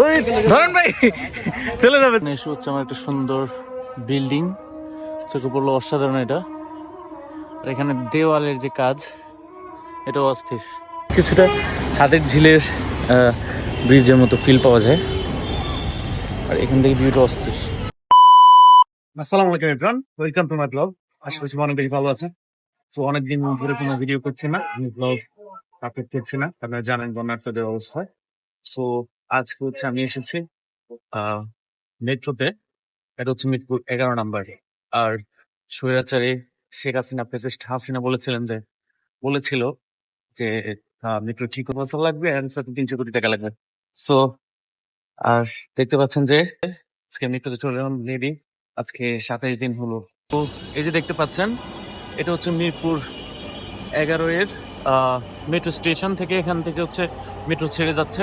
ওই ধরেন ভাই চলে যাবে। এসে হচ্ছে আমার একটা সুন্দর বিল্ডিং। চোখে পড়ল অসাধারণ এটা। আর এখানে দেওয়ালের যে কাজ এটা অস্থির। কিছুটা হাতের ঝিলের ব্রিজের মতো ফিল পাওয়া যায়। আর এখান থেকে ভিউটা অস্থির। আসসালামু আলাইকুম everyone welcome to my blog আশা করছি অনেক বেশি ভালো আছেন। তো অনেকদিন ধরে কোনো ভিডিও করছি না আমি ব্লগ আপলোড করছি না। আপনারা জানেন বন্যার্থদের অবস্থা। সো আজকে হচ্ছে আমি এসেছি মেট্রোতে। এটা হচ্ছে মিরপুর এগারো নাম্বার। আর স্বৈরাচারী শেখ হাসিনা, প্রেসিডেন্ট হাসিনা বলেছিলেন যে, বলেছিল যে মেট্রো ঠিক বছর লাগবে? তিনশো কোটি টাকা লাগবে। সো আর দেখতে পাচ্ছেন যে, আজকে মেট্রোতে চলে এলাম রেডি আজকে সাতাইশ দিন হলো। তো এই যে দেখতে পাচ্ছেন, এটা হচ্ছে মিরপুর এগারো এর মেট্রো স্টেশন থেকে এখান থেকে হচ্ছে মেট্রো ছেড়ে যাচ্ছে।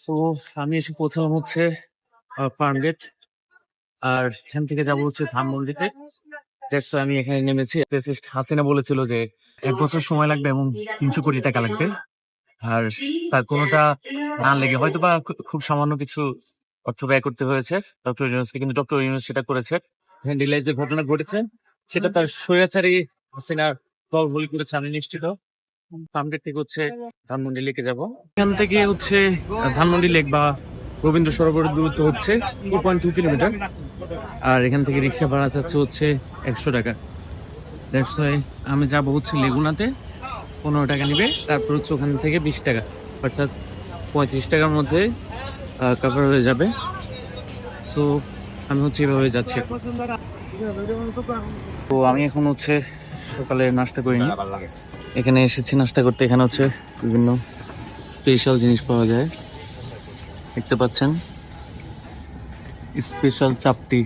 সো, আমি এসে পৌঁছালাম হচ্ছে পার্মগেট আর এখান থেকে যাব হচ্ছে ধানমন্ডিতে আমি এখানে নেমেছি। হাসিনা বলেছিল যে, এক বছর সময় লাগবে এবং তিনশো কোটি টাকা লাগবে। আর তার কোনোটা না লেগে হয়তো বা খুব সামান্য কিছু অর্থ ব্যয় করতে হয়েছে। ডক্টর ইউনুসকে, কিন্তু ডক্টর ইউনুস সেটা করেছে। হ্যান্ডিলায় যে ঘটনা ঘটেছে, সেটা তার স্বৈরাচারী হাসিনার দল বলি করেছে, আমি নিশ্চিত। ফার্মগেট থেকে হচ্ছে ধানমন্ডি লেকে যাব। এখান থেকে হচ্ছে ধানমন্ডি লেক বা রবীন্দ্র সরোবরের দূরত্ব হচ্ছে টু পয়েন্ট টু কিলোমিটার। আর এখান থেকে রিক্সা ভাড়া যাচ্ছে হচ্ছে একশো টাকা। আমি যাব হচ্ছে লেগুনাতে। পনেরো টাকা নিবে তারপর হচ্ছে ওখান থেকে বিশ টাকা। অর্থাৎ পঁয়ত্রিশ টাকার মধ্যে কভার হয়ে যাবে। সো আমি হচ্ছে এভাবে যাচ্ছি তো আমি এখন হচ্ছে সকালে নাস্তা করিনি। এখানে এসেছি নাস্তা করতে। এখানে হচ্ছে বিভিন্ন স্পেশাল জিনিস পাওয়া যায়। দেখতে পাচ্ছেন? স্পেশাল চাপটি।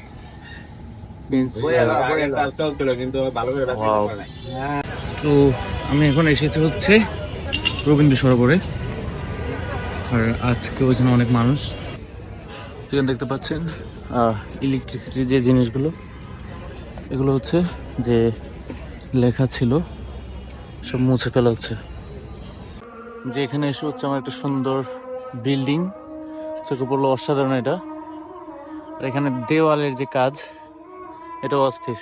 তো আমি এখন এসেছি হচ্ছে রবীন্দ্র সরোবরে আর আজকে ওইখানে অনেক মানুষ। এখানে দেখতে পাচ্ছেন ইলেকট্রিসিটির যে জিনিসগুলো এগুলো হচ্ছে যে লেখা ছিল। সব মুছে ফেলা হচ্ছে। যে এখানে এসে হচ্ছে আমার একটা সুন্দর বিল্ডিং। চোখে পড়ল অসাধারণ এটা। আর এখানে দেওয়ালের যে কাজ এটা অস্থির।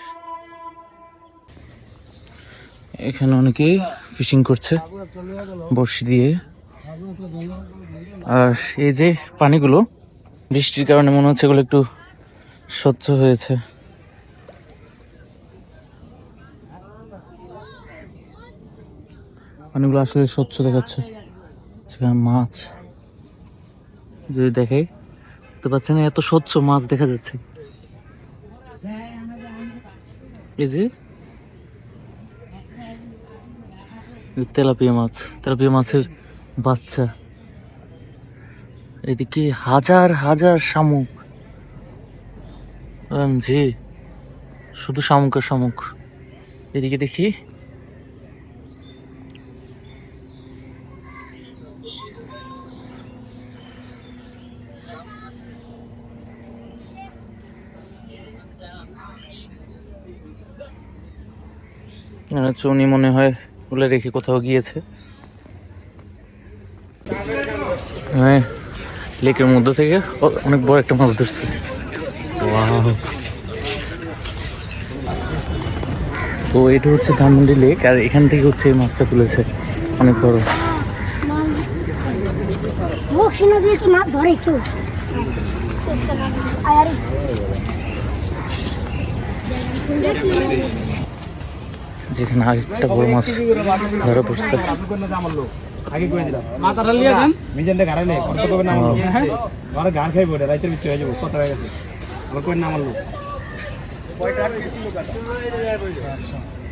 এখানে অনেকেই ফিশিং করছে বড়শি দিয়ে। আর এই যে পানিগুলো, বৃষ্টির কারণে মনে হচ্ছে এগুলো একটু স্বচ্ছ হয়েছে। পানিগুলো আসলে স্বচ্ছ দেখাচ্ছে। সেখানে মাছ। যদি দেখে, দেখতে পাচ্ছেন এত স্বচ্ছ মাছ দেখা যাচ্ছে। এই যে তেলাপিয়া মাছ। তেলাপিয়া মাছের বাচ্চা। এদিকে হাজার হাজার শামুক। জি, শুধু শামুকের শামুক। এদিকে দেখি। চুনি মনে হয় বলে রেখে কোথাও গিয়েছে। হ্যাঁ লেকের মধ্যে থেকে অনেক বড় একটা মাছ ধরছে। তো এটা হচ্ছে ধানমন্ডি লেক আর এখান থেকে হচ্ছে এই মাছটা তুলেছে অনেক বড়। বক্সি নদীতে কি মাছ ধরে একটু। আয়ারি যেখানে আরেকটা বড় মাছ ধরা পড়ছে। মাথাটা লিয়ে যান মিজেন্টে ঘাড়ে নেই কত কবে নাম হ্যাঁ। ঘরে গান খাইব ওটা রাইতের ভিতরে হয়ে যাব কত হয়ে গেছে। আবার কই নাম আনলো?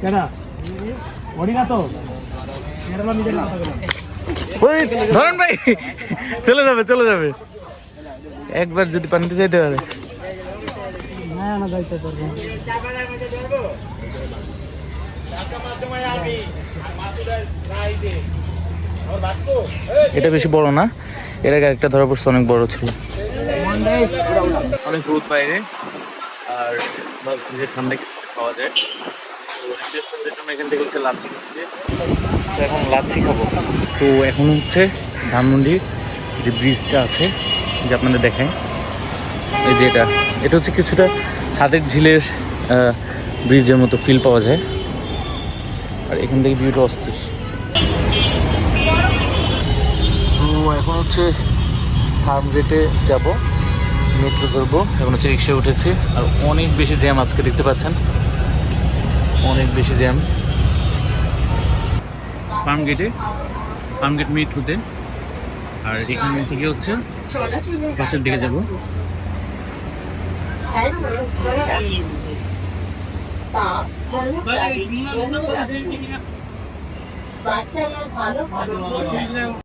কেডা? ওড়ি না তো ধরেন ভাই। চলে যাবে চলে যাবে। একবার যদি পানিতে যেতে পারে। এটা বেশি বড় না, এর আগে একটা ধরা পড়ছে, অনেক বড় ছিল। অনেক রোদ বাইরে, আর ঠান্ডা খাওয়া যায়। এখান থেকে হচ্ছে খাচ্ছে। তো এখন লাচ্ছি খাব। তো এখন হচ্ছে ধানমন্ডির যে ব্রিজটা আছে, যে আপনাদের দেখায় এই যে এটা এটা হচ্ছে কিছুটা হাতের ঝিলের ব্রিজের মতো ফিল পাওয়া যায়। আর এখান থেকে ভিউটা অস্থির। এখন হচ্ছে ফার্ম গেটে যাব মেট্রো ধরবো। এখন হচ্ছে রিক্সা উঠেছি, আর অনেক বেশি জ্যাম আজকে দেখতে পাচ্ছেন। অনেক বেশি জ্যাম ফার্ম গেটে ফার্ম গেট মেট্রোতে আর এখান থেকে হচ্ছে পাশের দিকে যাব। বাচ্চারা ভালো ভালো